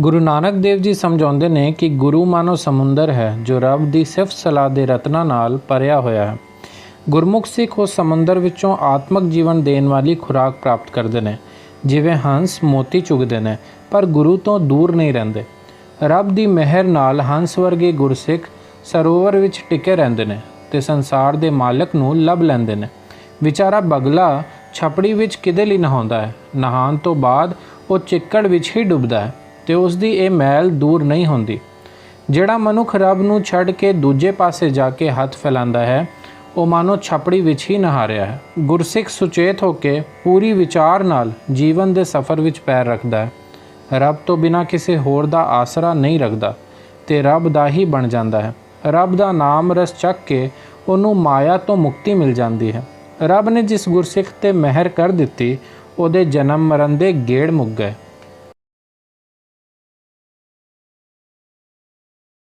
ਗੁਰੂ ਨਾਨਕ ਦੇਵ ਜੀ ਸਮਝਾਉਂਦੇ ਨੇ ਕਿ ਗੁਰੂ ਮਾਨੋ ਸਮੁੰਦਰ ਹੈ, ਜੋ ਰੱਬ ਦੀ ਸਿਫਤ ਸਲਾਹ ਦੇ ਰਤਨਾਂ ਨਾਲ ਭਰਿਆ ਹੋਇਆ ਹੈ। ਗੁਰਮੁਖ ਸਿੱਖ ਉਹ ਸਮੁੰਦਰ ਵਿੱਚੋਂ ਆਤਮਿਕ ਜੀਵਨ ਦੇਣ ਵਾਲੀ ਖੁਰਾਕ ਪ੍ਰਾਪਤ ਕਰਦੇ ਨੇ, ਜਿਵੇਂ ਹੰਸ ਮੋਤੀ ਚੁਗਦੇ ਨੇ, ਪਰ ਗੁਰੂ ਤੋਂ ਦੂਰ ਨਹੀਂ ਰਹਿੰਦੇ। ਰੱਬ ਦੀ ਮਿਹਰ ਨਾਲ ਹੰਸ ਵਰਗੇ ਗੁਰਸਿੱਖ ਸਰੋਵਰ ਵਿੱਚ ਟਿਕੇ ਰਹਿੰਦੇ ਨੇ ਤੇ ਸੰਸਾਰ ਦੇ ਮਾਲਕ ਨੂੰ ਲੱਭ ਲੈਂਦੇ ਨੇ। ਵਿਚਾਰਾ ਬਗਲਾ ਛਪੜੀ ਵਿੱਚ ਕਿਦੇ ਲਈ ਨਹਾਉਂਦਾ ਹੈ, ਨਹਾਉਣ ਤੋਂ ਬਾਅਦ ਉਹ ਚਿੱਕੜ ਵਿੱਚ ਹੀ ਡੁੱਬਦਾ ਹੈ। ਤੇ ਉਸ ਦੀ ਇਹ ਮੈਲ ਦੂਰ ਨਹੀਂ ਹੁੰਦੀ। ਜਿਹੜਾ ਮਨੁੱਖ ਰੱਬ ਨੂੰ ਛੱਡ ਕੇ ਦੂਜੇ ਪਾਸੇ ਜਾ ਕੇ ਹੱਥ ਫੈਲਾਉਂਦਾ ਹੈ, ਉਹ ਮਾਨੋ ਛਪੜੀ ਵਿੱਚ ਹੀ ਨਹਾ ਹੈ। ਗੁਰਸਿੱਖ ਸੁਚੇਤ ਹੋ ਕੇ ਪੂਰੀ ਵਿਚਾਰ ਨਾਲ ਜੀਵਨ ਦੇ ਸਫ਼ਰ ਵਿੱਚ ਪੈਰ ਰੱਖਦਾ ਹੈ। ਰੱਬ ਤੋਂ ਬਿਨਾ ਕਿਸੇ ਹੋਰ ਦਾ ਆਸਰਾ ਨਹੀਂ ਰੱਖਦਾ ਤੇ ਰੱਬ ਦਾ ਹੀ ਬਣ ਜਾਂਦਾ ਹੈ। ਰੱਬ ਦਾ ਨਾਮ ਰਸ ਚੱਕ ਕੇ ਉਹਨੂੰ ਮਾਇਆ ਤੋਂ ਮੁਕਤੀ ਮਿਲ ਜਾਂਦੀ ਹੈ। ਰੱਬ ਨੇ ਜਿਸ ਗੁਰਸਿੱਖ ਤੇ ਮਿਹਰ ਕਰ ਦਿੱਤੀ, ਉਹਦੇ ਜਨਮ ਮਰਨ ਦੇ ਗੇੜ ਮੁੱਕ ਗਏ।